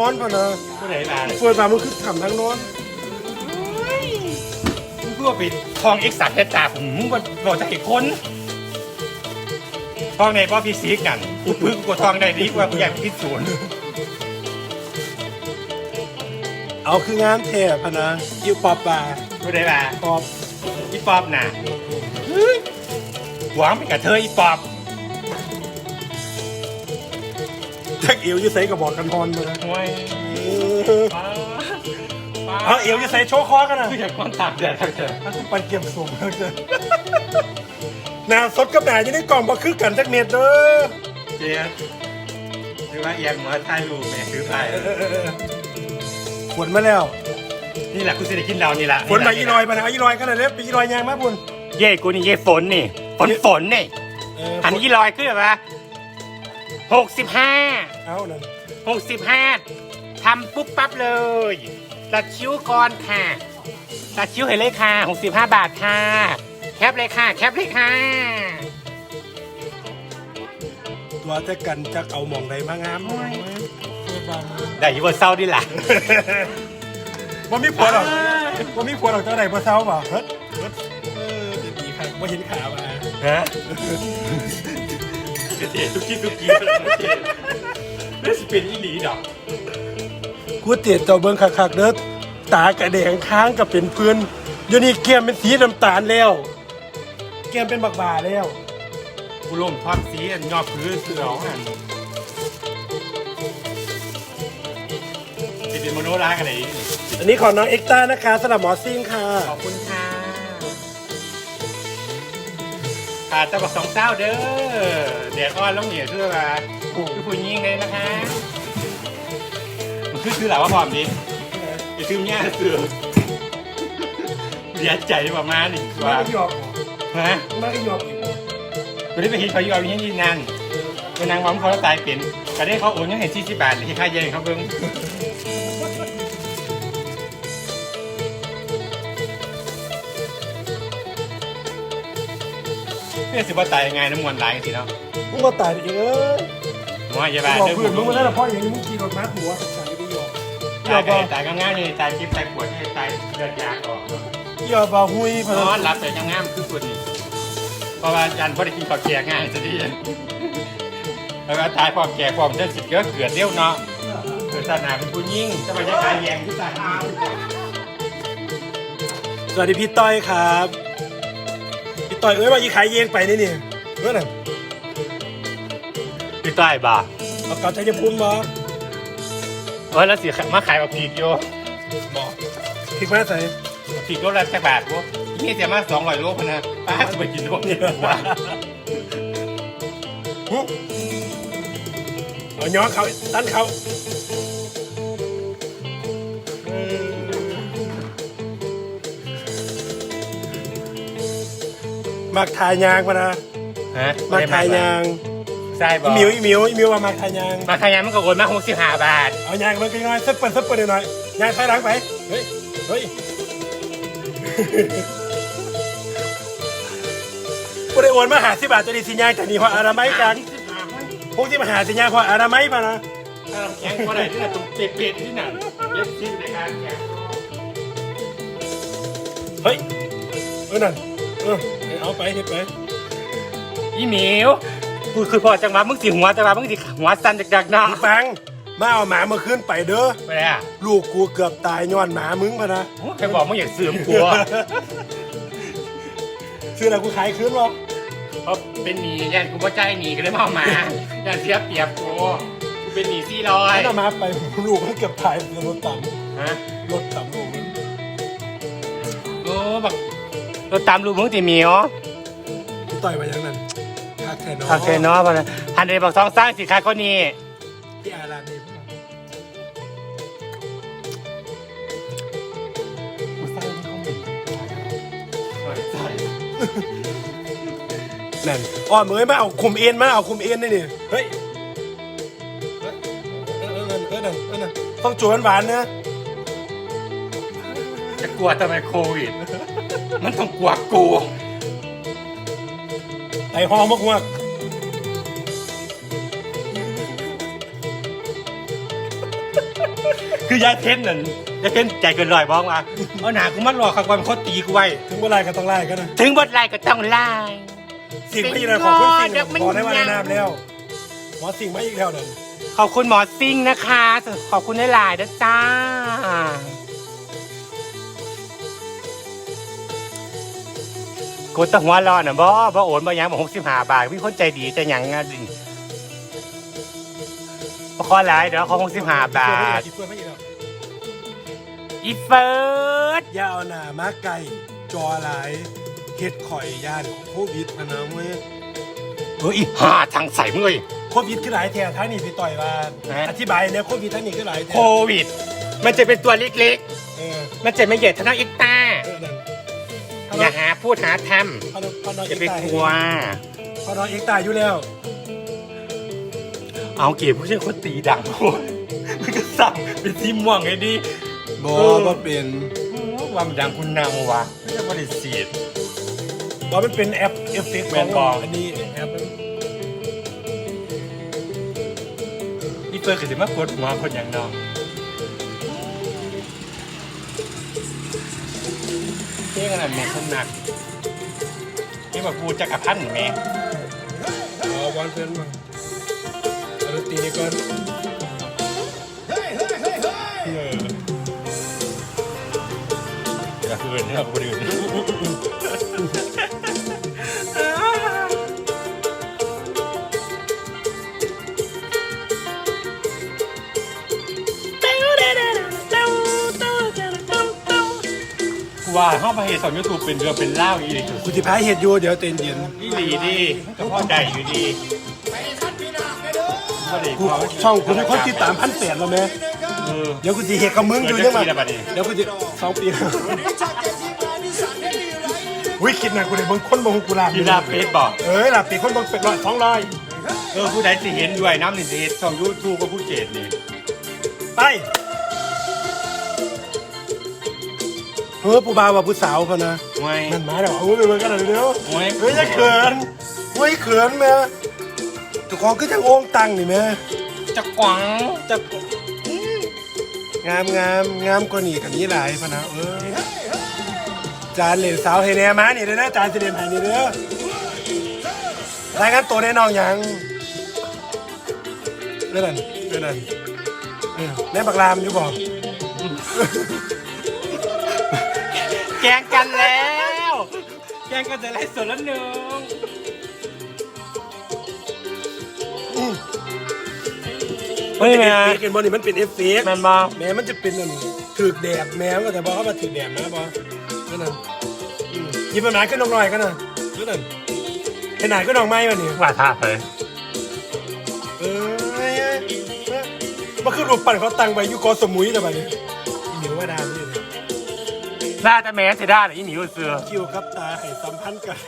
นอนพะนะผู้ใดมาเฟิร์นมามึงคือทำทางนอนมึงพูดว่าเป็นทองเอ็กซ์สัตว์จ่าผมมึงว่าบอกจะเห็นคนทองในพ่อฟิสิกส์นั่นกูพึ่งกูทองได้ดีกว่ากูอยากพิสูจน์เอาคืองานแท้พะนะอิวปอบปลาผู้ใดมาปอบอีปอบน่ะเฮ้ยหวังเป็นกับเธออีปอบ แท็กเอวอยี่ใส่กระบอกกันฮอนมานะห่วยเออป้าป้าเอาเอวอยี่ใส่โชว์คอกันนะคืออยากก้อนตากแดดทั้งเธอปันเกี่ยมสูงเกินหนาสดกับหนาอยู่ในกล่องบ่คือกันจักเม็ดเด้อเจ๊หรือว่าเอียงหัวท้ายรูปแม่ซื้อไปเออเออเออฝนมาแล้ว นี่แหละกูจะได้กินเรานี่แหละฝนมาอีลอยมานะเอาอีลอยกันเลยเด้อไปอีลอยยางมาบุญเย่กูนี่เย่ฝนนี่ฝนฝนนี่อันนี้อีลอยขึ้นแบบ หกสิบห้าเอานั่นหกสิบห้าทำปุ๊บปั๊บเลยตัดคิ้วก่อนค่ะตัดคิ้วเห็นเลยค่ะหกสิบห้าบาทค่ะ แคปเลยค่ะ แคปเลยค่ะ ตัวจะกันจะเอาหมองใดมางามโอ้ยเฟิร์นมามาได้อยูบนเศร้าดิล่ะว่ามีผัวหรอกว่ามีผัวหรอกเจ้าไหนผัวเศร้าป่ะเฮ้ยเฮ้ยเออจะดีครับว่าเห็นขามาฮะ เจ๊ทุกที่ทุกทีนี่สิเป็นอีหลีดอกกูเตียเจ้าเบิ้งคักๆเด้อตากระแดงค้างกับเป็นเพื่อนเดี๋ยวนี้แก้มเป็นสีน้ำตาลแล้ว แก้มเป็นบักบ่าแล้ว กูล่มทอดสีอันยอดพื้นเสือของอันเป็นโมโนร้ายกันไหนอันนี้ของน้องเอ็กต้านะคะสำหรับหมอซิ่งค่ะ ขอบคุณค่ะ ขาดตะบักสองเจ้าเด้อเดี๋ยวอ้อนแล้วเหนียวเสื้อมาคือผู้ยิงเลยนะคะมันคือคือหลาว่าพร้อมดิจะซื้อเนี่ยเสือเสียใจประมาณนี้มาว่าก็หยอกฮะมาก็หยอกอีกกูได้ไปเห็นเขาอยู่เอาอย่างนี้นั่นเป็นนางวัมเขาแล้วตายเป็นก็ได้เขาโอนเงินให้สี่สิบบาทที่ค่าเย็นเขาเบิ่ง เนี่ยสิว่าตายยังไงน้ำมวลไหลายสิเนาะมึงก็ตายอีกเอ้ยหมออย่าบ้าบอกเด้อเพื่อนมึงมาแล้วนะพ่ออย่างนี้มึงขี่รถม้าหัวใส่ไปหยอกหยตาอยกก็บ่ตายง่ายๆเลยตายจิ๊บตายปวดให้ตายเลือดยางออกหยอกบ่หุยพนนัอนนรับแต่ง่ายๆคือปวดนี่เพราะว่ายันพอได้กินข้าวแก่ง่ายจะดีแล้วก็ตายพร้อมแก่พร้อมจะสิเกิดเกิดเร็วเนาะเกิดศาสนาเป็นผู้ยิ่งจะมาจะขายแยงที่ศาสนาสวัสดีพี่ต้อยครับพี่ ต้อยเอ้ยว่ายีขายเยงไปนี่นี่เมื่อไหร่พี่ต้อยบ่าเอาเก่าใจจะพุ่มบ่เออแล้วสิมาขายแบบผีกโยบอกพริกมาใส่ผีกโลละแค่บาทพวกนี่จะมาสองร้อยโลพะนะป้าจะไปกินโลนี่ว่าหึเอาย้อนเขาตั้นเขา มักทายยางมานะฮะมักทายยางใช่บ่อีหมิวอีหมิวอีหมิวว่ามักทายยางมาทายยางมันก็โอนมาหกสิบห้าบาท เอายางมันก็น้อยสักเปิดสักเปิดหน่อยยางถอยหลังไปเฮ้ยเฮ้ยกูได้โอนมาหาสิบาทจะดีสิยางจากนี้เพราะอาราไมกันพวกที่มาหาสิยางเพราะอาราไมมานะแข่งก็ได้ที่ไหนตรงเเป็ดๆที่ไหนเย็บชิ้นในการแข่งเฮ้ยเออนั่น เออเอาไปเฮ็ดไปอีหมิวกูคือพอจังหวะมึงสิหัวจังหวะมึงสิหัวสั่นจากๆเนาะมึงฟังมาเอาหมามาขึ้นไปเด้อไปเลยอะลูกกูเกือบตายย้อนหมามึงพะนะใครบอกมึงอยากเสื่อมกลัวซื้ออะไรกูขายคืนหรอเพราะเป็นหนียันกูบ่ใจหนีก็เลยมาเอามายันเสียเปรียบกูกูเป็นหนีสี่ร้อยให้เอาหมาไปลูกมันเกือบตายรถต่ฮะำรถต่ำลูกมันโอ้บัก รถตามลูกมึงติหมิวพี่ต่อยมาอย่างนั้นคักแค่น้องโอเคเนาะพอนะฮันเดบอกท้องสร้างสิค้าคนนี้ที่อารานีพวกเรากูสร้างที่เขาเหม็นใส่นั่นอ้อมเอ้ยมาเอาคุมเอ็นมาเอาคุมเอ็นนี่นี่เฮ้ยเฮ้ยเออเออเออเออนั่นเออนั่นต้องจวนหวานๆนะ จะกลัวทำไมโควิด มันต้องกลัวกูไต่ห้องมากมากคือยาเทนนั่นยาเทนใจเกินร้อยบ้องว่าเอาหนากูมันหลอกขักวันเขาตีกูไว้ ถึงเมื่อไรก็ต้องไล่กันนะถึงบทไล่ก็ต้องไล่สิ่งไม่เลยขอบคุณสิ่งเดี๋ยวมันขอได้ว่ายังแนะนำแล้วหมอสิ่งไม่อีกแล้วนั่นขอบคุณหมอซิ่งนะคะ ขอบคุณหลายๆนะจ้า กูตะหัวร้อนอะบ่บ่โอนบ่หยังบ่หกสิบห้าบาทมีคนใจดีใจหยังอะดิบ่ขอหลายเดี๋ยวขอหกสิบห้าบาท ช่วยไม่อีกแล้วอีเฟิร์สอย่าเอาหน้ามาไก่จอหลายเฮ็ดข่อยยานโควิดพะนะเว้ยเฮ้ยอีห่าทางใส่มึงเลย โควิดคือหลายแท้ท้ายนี่พี่ต่อยว่าฮะ อธิบายเนี่ยโควิดทั้งนี้คือหลายแท้โควิด มันจะเป็นตัวเล็กเออๆ มันจะไม่ใหญ่เท่าน้องอีกตา เออนั่น อย่าหาพูดหาทพอนพอนำออย่าเอ็ไปกตายกลัว พอนอเอ็กตายอยู่แล้วเอาเก็บผู้ช่วยคนตีดังโอ้ยมันก็สั่งเป็นทีมม่วงไงดีบอเออ บ่เป็นว่ามันดังคุณนำวะไม่ใช่บริสีทบอมันเป็นแอปเอฟเฟกต์แม่นบ่อันนี้แอปมันนี่เปิดคือสิมาปวดหัวคนอย่างน้อง เท่ขนาดเมคนหนักนี่มาพูดจักรพันธ์แม่อ๋อวันเป็นมาเอาดนตรีนี่ก่อนเอออย่าคืนนะครับคนอื่น ว่าห้องพระเหตุสอนยูทูบเป็นเรือเป็นเล่าวอีหลีกูจะพายเห็ดอยู่เดี๋ยวเต้นเย็นอีหลีดีก็พ่อใจอยู่ดีบ่ได้กูพอช่องกูมีคนติดตามพันแปดแล้วแม่เออเดี๋ยวกูจะเห็ดกับมึงอยู่เดี๋ยัยวงไงจะปีละบัดนี้เดี๋ยวกูจะสองปีวิคิดนะกูได้เบิ่งคนเบิ่งกูลาบยีราฟเฟสบอกเอ้ยลาบปีคนเบิ่งเป็ดร้อยสองร้อยเออผู้ใดสิเห็นด้วยน้ำนี่สิเห็นช่องยูทูบก็ผู้เจดนี่ไป เออผู้บ่าวว่าผู้สาวพะนะไว้มันมาแล้วเอาไปเบิ่งกันหน่อยเดี๋ยวไว้เฮ้ยจะเขินเฮ้ยเขินแม่ทุกคนก็จะโอ่งตังนี่แม่จะกวังจะงามงามงามกว่านี่กันนี้หลายพะนะเออจานเหรียญสาวเฮเนียมานี่เด้อนะจานเสด็จไห้นี่เด้อรายงานตัวแน่นอนยังเรื่องนั้นเรื่องนั้นเออแม่บักรามอยู่บอก แกงกันแล้ว แกงกันจะไล่สดแล้วหนึ่งมันเป็นเอฟเฟกต์เห็นบอนี่มันเป็นเอฟเฟกต์แมันบอแม้มันจะเป็นอันถือกแดดแม้มันก็จะบอกเขามาถือกแดดนะบอนั่นน่ะอืมหยิบมาหนาขึ้นลงหน่อยกันนะนั่นน่ะเห็นหนาขึ้นลงไม้มานี่ว่าท่าไปเออมันคือรูปปั้นเขาตั้งไว้อยุกอสมุยแต่แบบนี้อีเหนียวว่าดาม นี่เลยน่าจะแม้จะได้หรืออีหนิวเสือคิวครับตาให้สัมพันธ์กัน